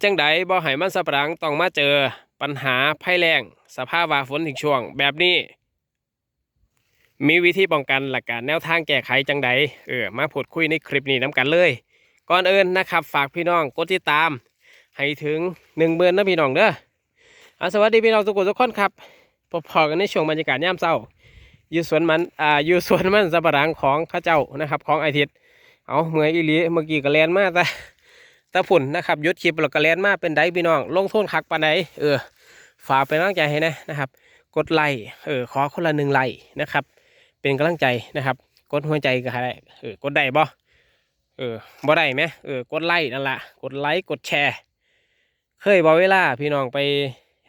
จังใดบ่ให้มันสับรังต้องมาเจอปัญหาภัยแล้งสภาพว่าฝนถึงช่วง แบบนี้ มีวิธีป้องกันหลักการแนวทางแก้ไขจังใดเออมาพูดคุยในคลิปนี้น้กันเลย ก่อนอื่นนะครับ ฝากพี่น้องกดติดตาม ให้ถึงหนึ่งเบือนนะพี่น้องเด้ออสวัสดีพี่น้องทุกคนทุกคนครับพบพอกันในช่วงบรรยากาศยามเช้าอยู่สวนมันอ่าอยู่สวนมันสับปะหลังของข้าเจ้านะครับ ของไอทิศเอาเมื่อยอีหลีเมื่อกี้ก็แลนมากแต่ ตะพุ่นนะครับยุดคลิปแล้วก็แลนมาเป็นไดพี่น้อง ลงโทษคักปานใดเออฝากเป็นกำลังใจให้นะนะครับ กดไลค์เออขอคนละหนึ่งไลค์นะครับ เป็นกำลังใจนะครับ กดหัวใจก็ได้เออกดได้บ่เออบ่ได้ไหมเออกดไลค์นั่นแหละกดไลค์กดแชร์ เคยบอกเวลาพี่น้องไป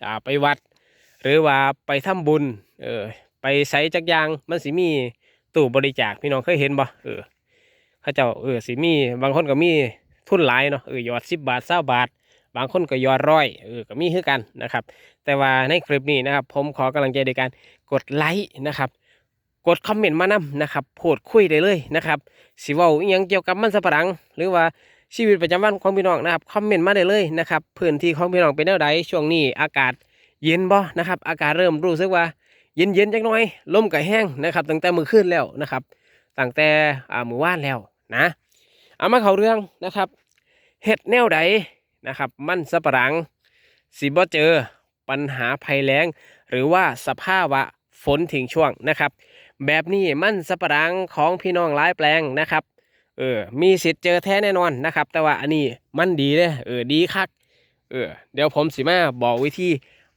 อ่าไปวัด หรือว่าไปทำบุญเออไปใส่จักยางมันสิมีตู้บริจาคพี่น้องเคยเห็นบ่เออเขาเจ้าเออสิมีบางคนก็มี ทุนหลายเนาะเออหยอดสิบบาทเศร้าบาท บางคนก็หยอดร้อยเออก็มีคือกันนะครับ แต่ว่าในคลิปนี้นะครับผมขอกำลังใจในการกดไลค์นะครับกดคอมเมนต์มานำนะครับพูดคุยได้เลยนะครับสิว้าอหยังเกี่ยวกับมันสับปะหลัง หรือว่าชีวิตประจำวันของพี่น้องนะครับคอมเมนต์มาได้เลยนะครับพื้นที่ของพี่น้องเป็นแนวใดช่วงนี้อากาศเย็นบ่นะครับอากาศเริ่มรู้สึกว่าเย็นเย็นจักหน่อยลมก็แห้งนะครับตั้งแต่มื้อคืนแล้วนะครับตั้งแต่อ่ามื้อวานแล้วนะ เอามาเขาเรื่องนะครับเฮ็ดแนวใดนะครับ มันสับปะหลังสิบ่เจอปัญหาภัยแล้ง หรือว่าสภาวะฝนทิ้งช่วงนะครับ แบบนี้มันสับปะหลังของพี่น้องหลายแปลงนะครับเออมีสิทธิ์เจอแท้แน่นอนนะครับ แต่ว่าอันนี้มันดีเลยเออดีคักเออเดี๋ยวผมสิมาบอกวิธี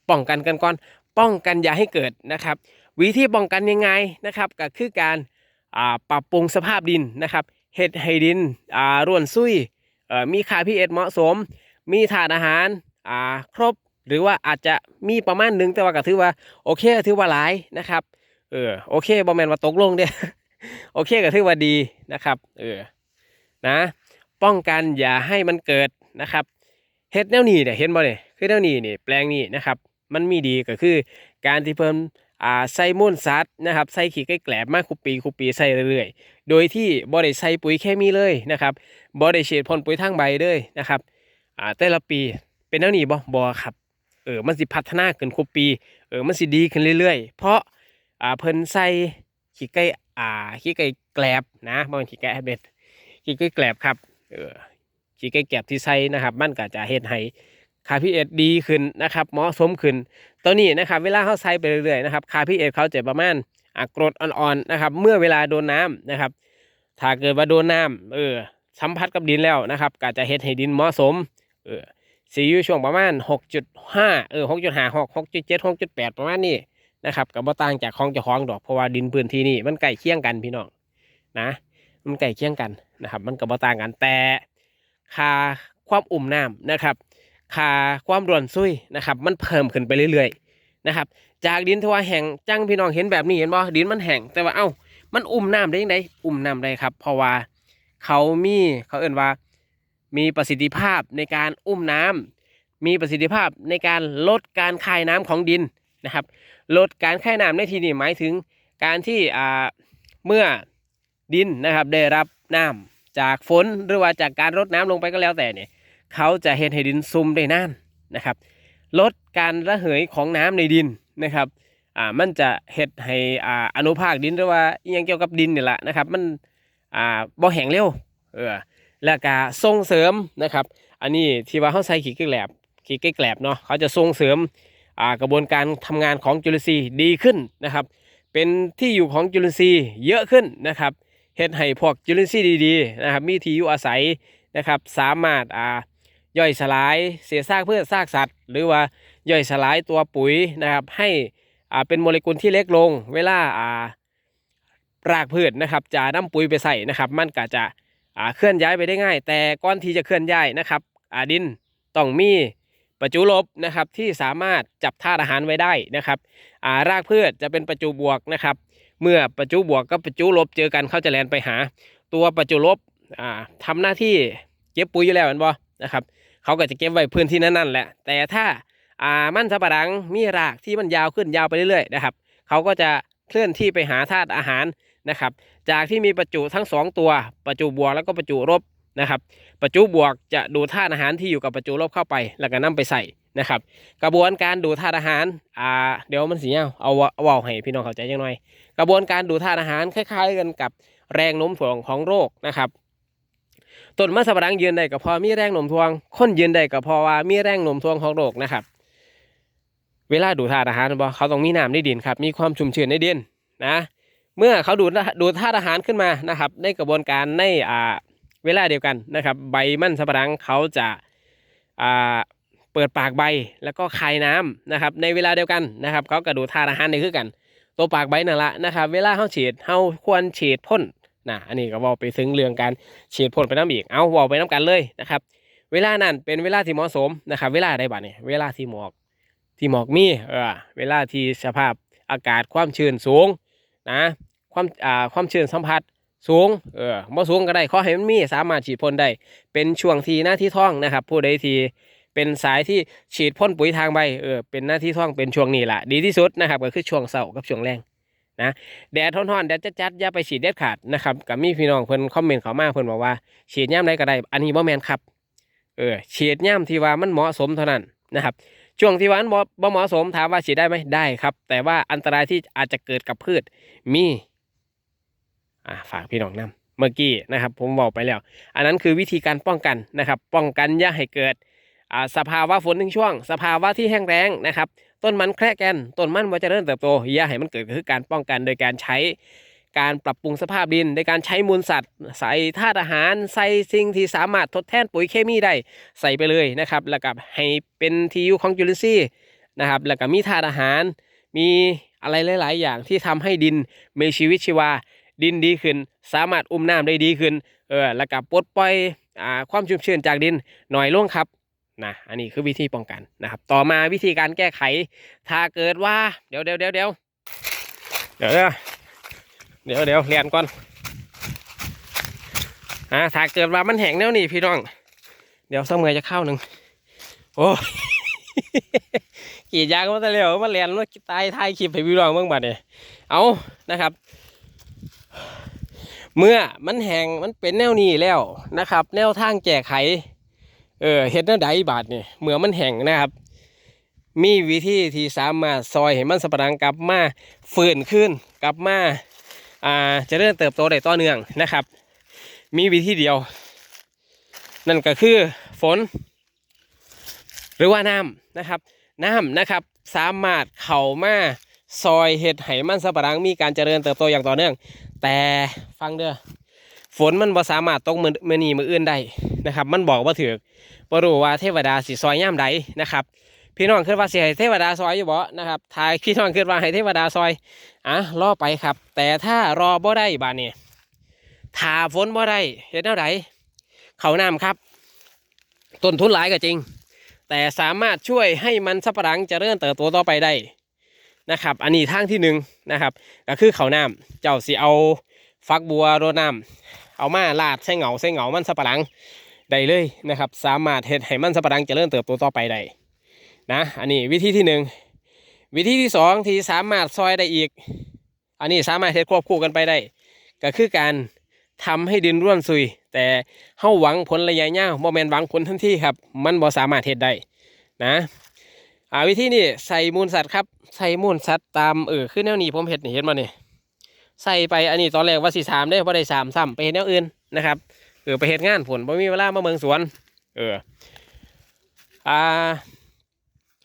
ป้องกันกันก่อน ป้องกันอย่าให้เกิดนะครับ วิธีป้องกันยังไงนะครับก็คือการอ่าปรับปรุงสภาพดินนะครับ เฮ็ดให้ดินอ่าร่วนซุยเอ่อมีค่าพีเอเหมาะสม มีธาตุอาหารอ่าครบ หรือว่าอาจจะมีประมาณหนึ่งแต่ว่าก็ถือว่าโอเคถือว่าหลายนะครับเออโอเคบอแมนว่าตกลงเด้โอเคก็ถือว่าดีนะครับเออนะป้องกันอย่าให้มันเกิดนะครับเฮ็ดแนวนี้เนี่ยเห็นบ่เนี่ยคือแนวนี้นี่แปลงนี้นะครับ มันมีดีก็คือการที่เพิ่ม อ่าใส่มูลสัตว์นะครับใส่ขี้ไก่แกลบมาคุปีคุปีใส่เรื่อยๆ โดยที่บ่ได้ใส่ปุ๋ยเคมีเลยนะครับบ่ได้ฉีดพ่นปุ๋ยทางใบเลยนะครับอ่าแต่ละปีเป็นแนวนี้บ่บ่ครับเออมันสิพัฒนาขึ้นคุปีเออมันสิดีขึ้นเรื่อยๆ เพราะอ่าเพิ่นใส่ขี้ไก่อ่าขี้ไก่แกลบนะบ่แม่นขี้ไก่เบ็ดขี้ไก่แกลบครับเออขี้ไก่แกลบที่ใส่นะครับ มันก็จะเฮ็ดให้ ค่าพีเอดีขึ้นนะครับเหมาะสมขึ้นตัวนี้นะครับเวลาเขาใส่ไปเรื่อยๆนะครับค่าพีเอเขาจะประมาณอ่ากรดอ่อนๆนะครับ เมื่อเวลาโดนน้ำนะครับ ถ้าเกิดว่าโดนน้ำเออสัมผัสกับดินแล้วนะครับก็จะเฮ็ดให้ดินเหมาะสมเออสีอยู่ช่วงประมาณ 6.5 เออ 6.5 6 6.7 6.8 ประมาณนี้นะครับกับบ่ต่างจากของเจ้าของดอกเพราะว่าดินพื้นที่นี่มันใกล้เคียงกันพี่น้องนะ มันใกล้เคียงกันนะครับ มันกับบ่ต่างกันแต่ค่าความอุ่มน้ำนะครับ ค่าความร่วนซุยนะครับมันเพิ่มขึ้นไปเรื่อยๆนะครับจากดินที่ว่าแห้งจังพี่น้องเห็นแบบนี้เห็นบ่ดินมันแห้งแต่ว่าเอ้ามันอุ่มน้ำได้ยังไงอุ่มน้ำได้ครับ เพราะว่าเขามีเขาเอ่นว่า มีประสิทธิภาพในการอุ้มน้ำมีประสิทธิภาพในการลดการคายน้ำของดินนะครับ ลดการแค่น้ำในที่นี้หมายถึงการที่อ่าเมื่อดินนะครับได้รับน้ำจากฝนหรือว่าจากการรดน้ำลงไปก็แล้วแต่เนี่ย เขาจะเห็นให้ดินซุ่มได้นานนะครับ ลดการระเหยของน้ำในดินนะครับอ่ามันจะเห็ดให้อ่าอนุภาคดินหรือว่าอยังเกี่ยวกับดินนี่แหละนะครับ มันอ่าบ่แห้งเร็วเออแล้วก็ส่งเสริมนะครับ อันนี้ที่ว่าเขาใส่ขี้ไก่แกลบขี้ไก่แกลบเนาะเขาจะส่งเสริมอ่ากระบวนการทำงานของจุลินทรีย์ดีขึ้นนะครับ เป็นที่อยู่ของจุลินทรีย์เยอะขึ้นนะครับเฮ็ดให้พวกจุลินทรีย์ดีๆนะครับมีที่อยู่อาศัยนะครับ สามารถอ่า ย่อยสลายเศษซากพืชซากสัตว์ หรือว่าย่อยสลายตัวปุ๋ยนะครับ ให้อ่าเป็นโมเลกุลที่เล็กลง เวลาอ่ารากพืชนะครับ จะนำปุ๋ยไปใส่นะครับ มันก็จะอ่าเคลื่อนย้ายไปได้ง่าย แต่ก่อนที่จะเคลื่อนย้ายนะครับอ่าดินต้องมีประจุลบนะครับที่สามารถจับธาตุอาหารไว้ได้นะครับอ่ารากพืชจะเป็นประจุบวกนะครับ เมื่อประจุบวกกับประจุลบเจอกันเขาจะแลนไปหา ตัวประจุลบอ่าทำหน้าที่เก็บปุ๋ยอยู่แล้วเห็นบ่นะครับ เขาก็จะเก็บไว้พื้นที่นั้นๆแหละ แต่ถ้าอ่ามันสับปะหลังมีรากที่มันยาวขึ้นยาวไปเรื่อยๆนะครับ เขาก็จะเคลื่อนที่ไปหาธาตุอาหารนะครับ จากที่มีประจุทั้งสองตัว ประจุบวกแล้วก็ประจุลบนะครับ ประจุบวกจะดูธาตุอาหารที่อยู่กับประจุลบเข้าไป แล้วก็นำไปใส่นะครับ กระบวนการดูธาตุอาหารอ่าเดี๋ยวมันสีเงาเอาเอาให้พี่น้องเข้าใจจังหน่อย กระบวนการดูธาตุอาหารคล้าย ๆ กันกับแรงโน้มถ่วงของโรคนะครับ ต้นมะสับปะรังยืนได้ก็เพอมีแรงโน้มถ่วงคนยืนได้ก็เพราว่ามีแรงโน้มถ่วงของโรคนะครับ เวลาดูดธาตุอาหารบ่เขาต้องมีน้ำในดินครับมีความชุ่มชื้นในดินนะ เมื่อเขาดูดดูดธาตุอาหารขึ้นมานะครับ ในกระบวนการในอ่าเวลาเดียวกันนะครับ ใบมันสำปะหลังเขาจะอ่าเปิดปากใบแล้วก็คายน้ำนะครับ ในเวลาเดียวกันนะครับ เขากระดูดธาตุอาหารในคือกัน ตัวปากใบนั่นละนะครับ เวลาเขาฉีดเขาควรฉีดพ่น นะอันนี้ก็บอกไปถึงเรื่องการฉีดพ่นไปน้ำอีกเอาบอกไปน้ำกันเลยนะครับ เวลานั้นเป็นเวลาที่เหมาะสมนะครับ เวลาใดบ้างเนี่ยเวลาที่หมอกที่หมอกมีเออเวลาที่สภาพอากาศความชื้นสูงนะความอ่าความชื้นสัมผัสสูงเออบ่สูงก็ได้ขอให้มันมีสามารถฉีดพ่นได้เป็นช่วงที่หน้าที่ท้องนะครับ ผู้ใดที่เป็นสายที่ฉีดพ่นปุ๋ยทางใบเออเป็นหน้าที่ท้องเป็นช่วงนี้แหละดีที่สุดนะครับก็คือช่วงเสาร์กับช่วงแรง นะแดดร้อนๆแดดจัดๆอย่าไปฉีดเด็ดขาดนะครับกับมีพี่น้องเพิ่นคอมเมนต์เขามาเพิ่นบอกว่า ฉีดย่ำใดก็ได้ อันนี้บ่แมนครับเออฉีดย่ำที่ว่ามันเหมาะสมเท่านั้นนะครับช่วงที่ว่ามันบ่เหมาะสมถามว่าฉีดได้ไหมได้ครับ แต่ว่าอันตรายที่อาจจะเกิดกับพืชมีอ่าฝากพี่น้องนํเมื่อกี้นะครับ ผมบอกไปแล้ว อันนั้นคือวิธีการป้องกันนะครับ ป้องกันอย่าให้เกิดอ่าสภาวะฝนทิ้งช่วง สภาวะที่แห้งแล้งนะครับ ต้นมันแคระแกนต้นมันว่าจะเริ่มเติบโตอย่าให้มันเกิดคือการป้องกันโดยการใช้การปรับปรุงสภาพดินโดยการใช้มูลสัตว์ ใส่ธาตุอาหาร ใส่สิ่งที่สามารถทดแทนปุ๋ยเคมีได้ใส่ไปเลยนะครับ แล้วก็ให้เป็นที่อยู่ของจุลินทรีย์นะครับ แล้วก็มีธาตุอาหาร มีอะไรหลาย ๆ อย่างที่ทำให้ดินมีชีวิตชีวา ดินดีขึ้น สามารถอุ้มน้ำได้ดีขึ้น เออ แล้วก็ปลดปล่อยอความชุ่มชื้นจากดินหน่อยลงครับ นะอันนี้คือวิธีป้องกันนะครับ ต่อมาวิธีการแก้ไข ถ้าเกิดว่า เดี๋ยวเดี๋ยวเดี๋ยวเดี๋ยวเดี๋ยวเดี๋ยวเดี๋ยวเรียนก่อนอ่าถ้าเกิดว่ามันแห้งแล้วนี่พี่น้อง เดี๋ยวเสมอจะเข้าหนึ่งโอ้กี่ยางมาต่เร็วมาเรียนว่าตายทายคลิปให้พี่น้องเมื่อบัดเนี่ยเอานะครับ เมื่อมันแห้งมันเป็นแนวนี้แล้วนะครับ แนวทางแก้ไข เออเฮ็ดแนวใดบาดนี่เมื่อมันแห้งนะครับ มีวิธีที่สามารถซอยให้มันสำปะหลังกลับมาฟื้นขึ้นกลับมาอ่าจะเริ่มเติบโตได้ต่อเนื่องนะครับ มีวิธีเดียว นั่นก็คือฝน หรือว่าน้ำนะครับ น้ำนะครับสามารถเข้ามาซอยเห็ดให้มันสำปะหลังมีการเจริญเติบโตอย่างต่อเนื่อง แต่ฟังเด้อ ฝนมันบ่สามารถตกมือมือนีมืออื่นได้นะครับ มันบอกว่าถือบ่รู้ว่าเทวดาสิซอยย่ามใดนะครับ พี่น้องคิดว่าสิให้เทวดาซอยอยู่บ่นะครับถ้าพี่น้องคิดว่าให้เทวดาซอยอะรอไปครับ แต่ถ้ารอบ่ได้บาดนี้ถ้าฝนบ่ได้เฮ็ดแนวใดเขาน้ำครับต้นทุนหลายก็จริง แต่สามารถช่วยให้มันสับปะหลังจะเริญเติบโตต่อไปได้นะครับ อันนี้ทางที่หนึ่งนะครับ ก็คือเขาน้ำเจ้าสิเอาฟักบัวโรน้ำ เอามาลาดใส่เหงาใส่เหงามันสับปะหลังได้เลยนะครับ สามารถเฮ็ดให้มันสับปะหลังจเจริญเติบโตต่อไปได้นะอันนี้วิธีที่หนึ่งวิธีที่สองที่สามารถซอยได้อีก อันนี้สามารถเฮ็ดควบคู่กันไปได้ ก็คือการทำให้ดินร่วนซุย แต่เฮาหวังผลระยะยาวบ่แม่นหวังผลทันทีครับ มันบ่สามารถเฮ็ดได้นะอ่าวิธีนี้ใส่มูลสัตว์ครับ ใส่มูลสัตว์ตามเออคือแนวนี้ผมเฮ็ดนี่เห็นบ่นี่ ใส่ไปอันนี้ตอนแรกว่าสิสามได้บ่ได้สามซ้ำไปเฮ็ดแนวอื่นนะครับเออไปเฮ็ดงานผลบ่มีเวลามาเมืองสวน เอออ่า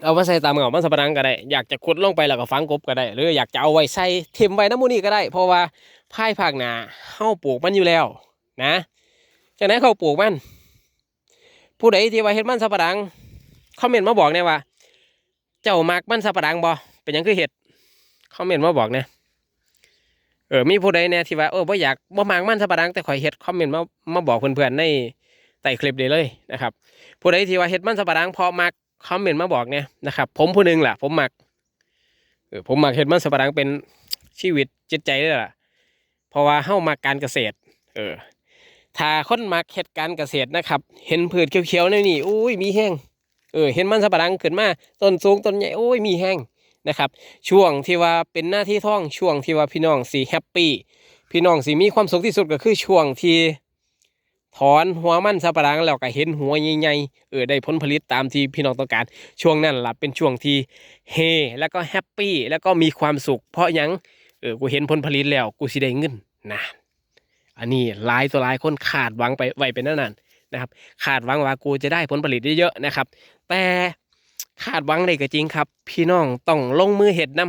เอามาใส่ตามเหงามันสับปะรังก็ได้ อยากจะขุดลงไปแล้วก็ฝังกบก็ได้ หรืออยากจะเอาไว้ใส่เทมไว้น้ำมูนี่ก็ได้ เพราะว่าภายภาคหนาเฮาปลูกมันอยู่แล้ว นะจากนั้นเขาปลูกมัน ผู้ใดที่ว่าเฮ็ดมันสับปะรังคอมเมนต์มาบอกเนี่ยว่า เจ้ามักมันสับปะรังบ่เป็นยังคือเห็ดคอมเมนต์มาบอกเนี่ย เออมีผู้ใดเนี่ยที่ว่าเออบ่อยากบ่มักมันสับปะรังแต่ข่อยเฮ็ดคอมเมนต์มามาบอกเพื่อนๆในใต้คลิปได้เลยนะครับผู้ใดที่ว่าเฮ็ดมันสับปะรังพอมักคอมเมนต์มาบอกเนี่ยนะครับ ผมผู้หนึงแหละผมมักเออผมมักเฮ็ดมันสับปะรังเป็นชีวิตจิตใจเลยล่ะ เพราะว่าเฮ้ามักการเกษตร เออถ้าคนมักเฮ็ดการเกษตรนะครับ เห็นพืชเขียวๆในนี่อุ้ยมีแห้งเออเห็นมันสับปะรังขึ้นมาต้นสูงต้นใหญ่โอ้ยมีแห้ง นะครับ ช่วงที่ว่าเป็นหน้าที่ท่องช่วงที่ว่าพี่น้องสีแฮปปี้พี่น้องสีมีความสุขที่สุดก็คือช่วงที่ถอนหัวมันสับปะหลังแล้วก็เห็นหัวใหญ่ๆเออได้ผลผลิตตามที่พี่น้องต้องการ ช่วงนั้นล่ะเป็นช่วงที่เฮแล้วก็แฮปปี้แล้วก็มีความสุข เพราะยังเออกูเห็นผลผลิตแล้วกูสิได้เงินนะอันนี้หลายตัวหลายคนขาดหวังไปไว้เป็นนั่นนั่นนะครับ ขาดหวังว่ากูจะได้ผลผลิตเยอะๆนะครับ แต่ ขาดหวังได้ก็จริงครับ พี่น้องต้องลงมือเห็ดน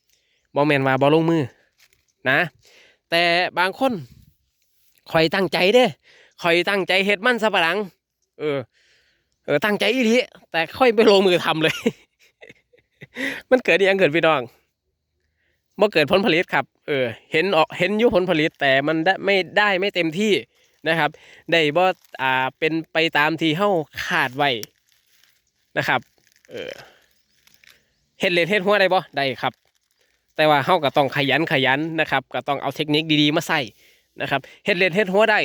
ำบ่แมนว่าบ่ลงมือนะ แต่บางคนคอยตั้งใจเด้คอยตั้งใจเห็ดมันสับปะหลัง เออ เออตั้งใจอีหลีแต่ค่อยไปลงมือทำเลย มันเกิดยังเกิดพี่น้องบ่เกิดผลผลิตครับ เออ เห็นออกเห็นยุผลผลิตแต่มันได้ไม่ได้ไม่เต็มที่นะครับ ได้บ่อ่าเป็นไปตามที่เฮาคาดไว้นะครับ เออเฮ็ดเลนเฮ็ดหัวได้บ่ได้ครับ แต่ว่าเฮาก็ต้องขยันขยันนะครับ ก็ต้องเอาเทคนิคดีๆมาใส่นะครับเฮ็ดเลนเฮ็ดหัวได้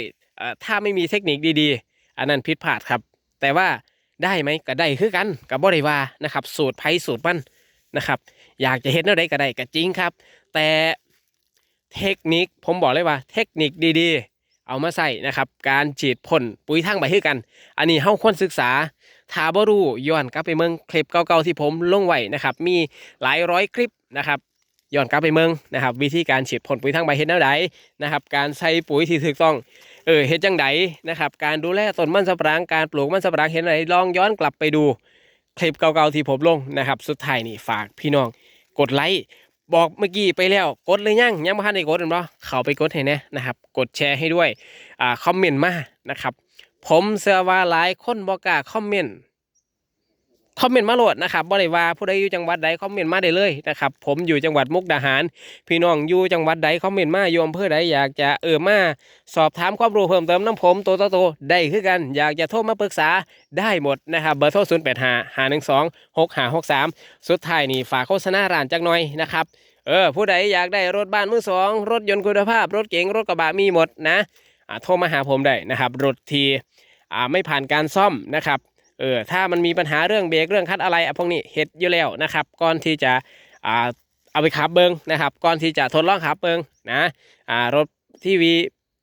ถ้าไม่มีเทคนิคดีๆ อันนั้นผิดพลาดครับ แต่ว่าได้ไหมก็ได้คือกันกับบ่ได้ว่านะครับ สูตรไผสูตรมันนะครับ อยากจะเฮ็ดแนวใดก็ได้ก็จริงครับ แต่เทคนิคผมบอกเลยว่า เทคนิคดีๆ เอามาใส่นะครับ การฉีดพ่นปุ๋ยทางใบคือกัน อันนี้เฮาควรศึกษาถ้าบ่รู้ย้อนกลับไปเมืองคลิปเก่าๆที่ผมลงไว้นะครับ มีหลายร้อยคลิปนะครับย้อนกลับไปเมืองนะครับ วิธีการฉีดพ่นปุ๋ยทางใบเฮ็ดแนวใดนะครับ การใส่ปุ๋ยที่ถูกต้องเออเฮ็ดจังไดนะครับ การดูแลต้นมันสำปะหลังการปลูกมันสำปะหลังเห็นอะไรลองย้อนกลับไปดูคลิปเก่าๆที่ผมลงนะครับ สุดท้ายนี่ฝากพี่น้องกดไลค์ บอกเมื่อกี้ไปแล้วกดเลยยังยังไม่ทันได้กดเห็นปะเข้าไปกดให้แน่นะครับ กดแชร์ให้ด้วยอ่าคอมเมนต์มานะครับ ผมเชื่อว่าหลายคนบอกล้าคอมเมนต์ คอมเมนต์มาโหลดนะครับบ่ได้ว่าผู้ใดอยู่จังหวัดใดคอมเมนต์มาได้เลยนะครับผมอยู่จังหวัดมุกดาหาร พี่น้องอยู่จังหวัดใดคอมเมนต์มาโยมเพื่อใดอยากจะเออมาสอบถามความรู้เพิ่มเติมน้ำผมโตโตโตได้คือกัน อยากจะโทรมาปรึกษาได้หมดนะครับเบอร์โทร0 8 5 5 1 2 6 5 6 3 สุดท้ายนี่ฝากโฆษณาร้านจักหน่อยนะครับเออผู้ใดอยากได้รถบ้านมือสองรถยนต์คุณภาพ รถเก๋งรถกระบะมีหมดนะอ่าโทรมาหาผมได้นะครับรถทีอ่าไม่ผ่านการซ่อมนะครับ เออถ้ามันมีปัญหาเรื่องเบรกเรื่องคัดอะไรอะพวกนี้เฮ็ดอยู่แล้วนะครับ ก่อนที่จะอ่าเอาไปขับเบิงนะครับ ก่อนที่จะทดลองขับเบิงนะอ่ารถทีวี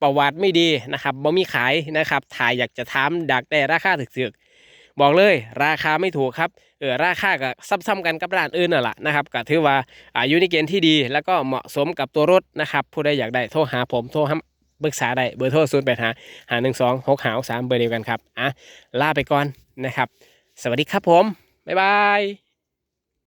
ประวัติไม่ดีนะครับบ่มีขายนะครับถ่ายอยากจะถามดักแต่ราคาถึกๆ บอกเลยราคาไม่ถูกครับเออราคาก็ซ้ำๆกันกับร้านอื่นน่ะแหละนะครับก็ถือว่าอายุในเกณฑ์ที่ดี แล้วก็เหมาะสมกับตัวรถนะครับ ผู้ใดอยากได้โทรหาผมโทรหาปรึกษาได้เบอร์โทร0 8 5 5 1 2 6 5 3เบอร์เดียวกันครับอะลาไปก่อน นะครับ สวัสดีครับผม บ๊ายบาย